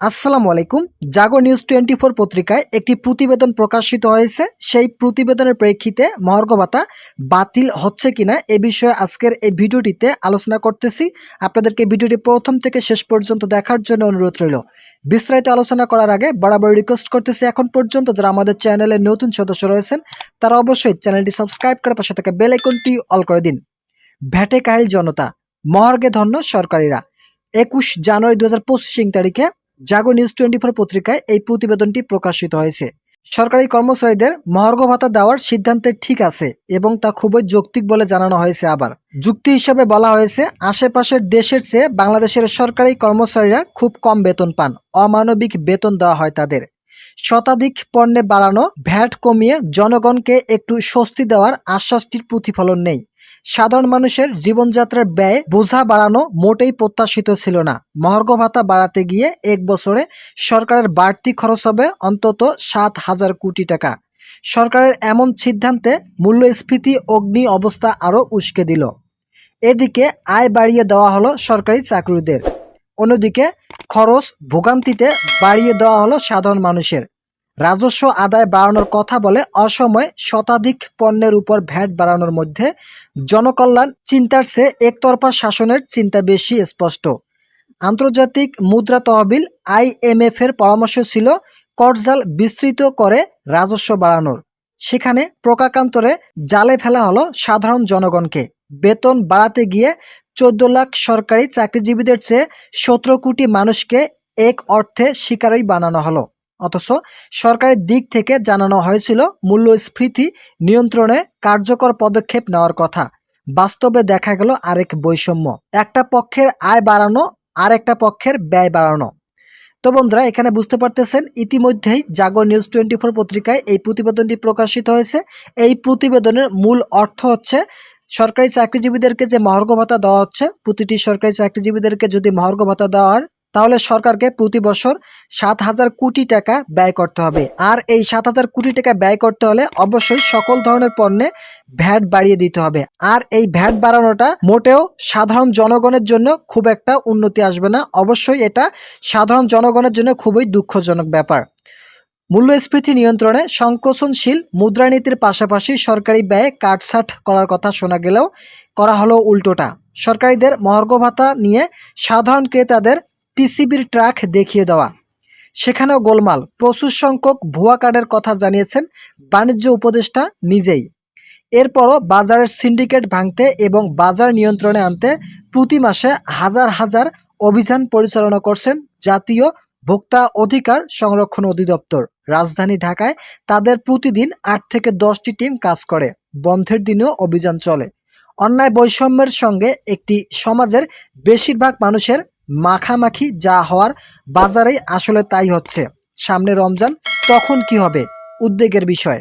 আসসালামু আলাইকুম। জাগো news twenty four পত্রিকায় একটি প্রতিবেদন প্রকাশিত হয়েছে। সেই প্রতিবেদনের প্রেক্ষিতে মহার্ঘ ভাতা বাতিল হচ্ছে কিনা এ বিষয়ে আজকের এই ভিডিওটিতে আলোচনা করতেছি। আপনাদেরকে ভিডিওটি প্রথম থেকে শেষ পর্যন্ত দেখার জন্য অনুরোধ রইল। বিস্তারিত আলোচনা করার আগে বরাবর রিকোয়েস্ট করতেছি এখন পর্যন্ত যারা আমাদের চ্যানেলের নতুন সদস্য রয়েছেন, তারা অবশ্যই চ্যানেলটি সাবস্ক্রাইব করে পাশে থাকা বেল আইকনটি অল করে দিন। ভ্যাটে কাহিল জনতা, মহার্ঘে ধন্য সরকারিরা। একুশ জানুয়ারি দু হাজার পঁচিশ তারিখে জাগো নিউজ টোয়েন্টি ফোর পত্রিকায় এই প্রতিবেদনটি প্রকাশিত হয়েছে। সরকারি কর্মচারীদের মহার্ঘ ভাতা দেওয়ার সিদ্ধান্তে ঠিক আছে এবং তা খুবই যৌক্তিক বলে জানানো হয়েছে আবার। যুক্তি হিসাবে বলা হয়েছে, আশেপাশের দেশের চেয়ে বাংলাদেশের সরকারি কর্মচারীরা খুব কম বেতন পান, অমানবিক বেতন দেওয়া হয় তাদের। শতাধিক পণ্যে বাড়ানো ভ্যাট কমিয়ে জনগণকে একটু স্বস্তি দেওয়ার আশ্বাসটির প্রতিফলন নেই। সাধারণ মানুষের জীবনযাত্রার ব্যয় বোঝা বাড়ানো মোটেই প্রত্যাশিত ছিল না। মহার্ঘ ভাতা বাড়াতে গিয়ে এক বছরে সরকারের বাড়তি খরচ হবে অন্তত সাত হাজার কোটি টাকা। সরকারের এমন সিদ্ধান্তে মূল্যস্ফীতি, অগ্নি অবস্থা আরও উস্কে দিল। এদিকে আয় বাড়িয়ে দেওয়া হলো সরকারি চাকরিদের। অন্যদিকে খরচ ভোগান্তিতে বাড়িয়ে দেওয়া হলো সাধারণ মানুষের। রাজস্ব আদায় বাড়ানোর কথা বলে অসময়ে শতাধিক পণ্যের উপর ভ্যাট বাড়ানোর মধ্যে জনকল্যাণ চিন্তার চেয়ে একতরফা শাসনের চিন্তা বেশি স্পষ্ট। আন্তর্জাতিক মুদ্রা তহবিল আইএমএফ এর পরামর্শ ছিল করজাল বিস্তৃত করে রাজস্ব বাড়ানোর। সেখানে প্রকাকান্তরে জালে ফেলা হলো সাধারণ জনগণকে। বেতন বাড়াতে গিয়ে চোদ্দ লাখ সরকারি চাকরিজীবীদের চেয়ে সতেরো কোটি মানুষকে এক অর্থে শিকারই বানানো হলো। অথচ সরকারের দিক থেকে জানানো হয়েছিল মূল্যস্ফীতি নিয়ন্ত্রণে কার্যকর পদক্ষেপ নেওয়ার কথা। বাস্তবে দেখা গেল আরেক বৈষম্য। একটা পক্ষের আয় বাড়ানো আর একটা পক্ষের ব্যয় বাড়ানো। তো বন্ধুরা, এখানে বুঝতে পারতেছেন, ইতিমধ্যেই জাগর নিউজ টোয়েন্টি ফোর পত্রিকায় এই প্রতিবেদনটি প্রকাশিত হয়েছে। এই প্রতিবেদনের মূল অর্থ হচ্ছে, সরকারি চাকরিজীবীদেরকে যে মহার্ঘ ভাতা দেওয়া হচ্ছে, প্রতিটি সরকারি চাকরিজীবীদেরকে যদি মহার্ঘ ভাতা দেওয়া হয় তাহলে সরকারকে প্রতি বছর সাত হাজার কোটি টাকা ব্যয় করতে হবে। আর এই সাত হাজার কোটি টাকা ব্যয় করতে হলে অবশ্যই সকল ধরনের পণ্যে ভ্যাট বাড়িয়ে দিতে হবে। আর এই ভ্যাট বাড়ানোটা মোটেও সাধারণ জনগণের জন্য খুব একটা উন্নতি আসবে না। অবশ্যই এটা সাধারণ জনগণের জন্য খুবই দুঃখজনক ব্যাপার। মূল্যস্ফীতি নিয়ন্ত্রণে সংকোচনশীল মুদ্রানীতির পাশাপাশি সরকারি ব্যয়ে কাটছাট করার কথা শোনা গেলেও করা হলো উল্টোটা। সরকারিদের মহার্ঘ ভাতা নিয়ে সাধারণ ক্রেতাদের টিসিবির ট্রাক দেখিয়ে দেওয়া। সেখানেও গোলমাল। প্রচুর সংখ্যক ভুয়া কার্ডের কথা জানিয়েছেন বাণিজ্য উপদেষ্টা নিজেই। এরপরও বাজারের সিন্ডিকেট ভাঙতে এবং বাজার নিয়ন্ত্রণে আনতে প্রতি মাসে হাজার হাজার অভিযান পরিচালনা করছেন জাতীয় ভোক্তা অধিকার সংরক্ষণ অধিদপ্তর। রাজধানী ঢাকায় তাদের প্রতিদিন আট থেকে দশটি টিম কাজ করে। বন্ধের দিনেও অভিযান চলে। অন্যায় বৈষম্যের সঙ্গে একটি সমাজের বেশিরভাগ মানুষের মাখামাখি যা হওয়ার বাজারেই আসলে তাই হচ্ছে। সামনে রমজান, তখন কি হবে? উদ্বেগের বিষয়।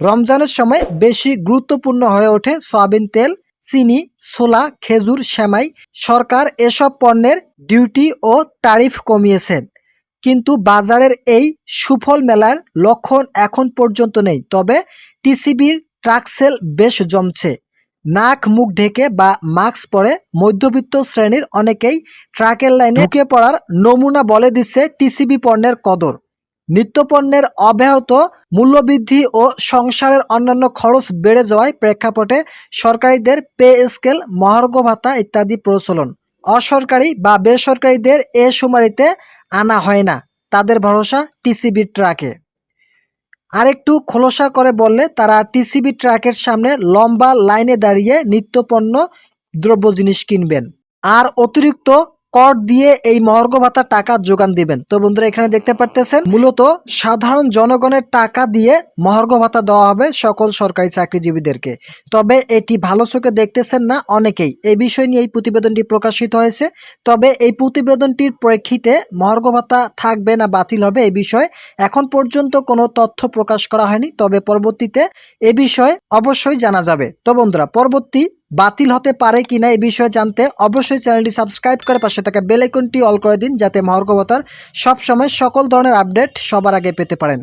রমজানের সময় বেশি গুরুত্বপূর্ণ হয়ে ওঠে সয়াবিন তেল, চিনি, ছোলা, খেজুর, সেমাই। সরকার এসব পণ্যের ডিউটি ও ট্যারিফ কমিয়েছেন কিন্তু বাজারের এই সুফল মেলার লক্ষণ এখন পর্যন্ত নেই। তবে টিসিবির ট্রাক সেল বেশ জমছে। নাক মুখ ঢেকে বা মাস্ক পরে মধ্যবিত্ত শ্রেণির অনেকেই ট্রাকের লাইনে ঢুকে পড়ার নমুনা বলে দিচ্ছে টিসিবি পণ্যের কদর। নিত্যপণ্যের অব্যাহত মূল্যবৃদ্ধি ও সংসারের অন্যান্য খরচ বেড়ে যাওয়ায় প্রেক্ষাপটে সরকারিদের পে স্কেল মহার্ঘ ভাতা ইত্যাদি প্রচলন। অসরকারি বা বেসরকারিদের এ শুমারিতে আনা হয় না। তাদের ভরসা টিসিবির ট্রাকে। আরেকটু খোলসা করে বললে, তারা টিসিবি ট্রাকের সামনে লম্বা লাইনে দাঁড়িয়ে নিত্যপণ্য দ্রব্য জিনিস কিনবেন। আর অতিরিক্ত কর দিয়ে এই মহার্ঘ ভাতা টাকা যোগান দিবেন। তো বন্ধুরা, এখানে দেখতে পারতেছেন, মূলত সাধারণ জনগণের টাকা দিয়ে মহার্ঘ ভাতা দেওয়া হবে সকল সরকারি চাকরিজীবীদেরকে। তবে এটি ভালো চোখে দেখতেছেন না অনেকেই। এই বিষয় নিয়ে এই প্রতিবেদনটি প্রকাশিত হয়েছে। তবে এই প্রতিবেদনটির প্রেক্ষিতে মহার্ঘ ভাতা থাকবে না, বাতিল হবে এই বিষয়ে এখন পর্যন্ত কোনো তথ্য প্রকাশ করা হয়নি। তবে পরবর্তীতে এ বিষয়ে অবশ্যই জানা যাবে। তো বন্ধুরা, পরবর্তী বাতিল হতে পারে কিনা এই বিষয়ে জানতে অবশ্যই চ্যানেলটি সাবস্ক্রাইব করে পাশে থাকা বেলাইকনটি অল করে দিন যাতে মহর্গবতার সবসময় সকল ধরনের আপডেট সবার আগে পেতে পারেন।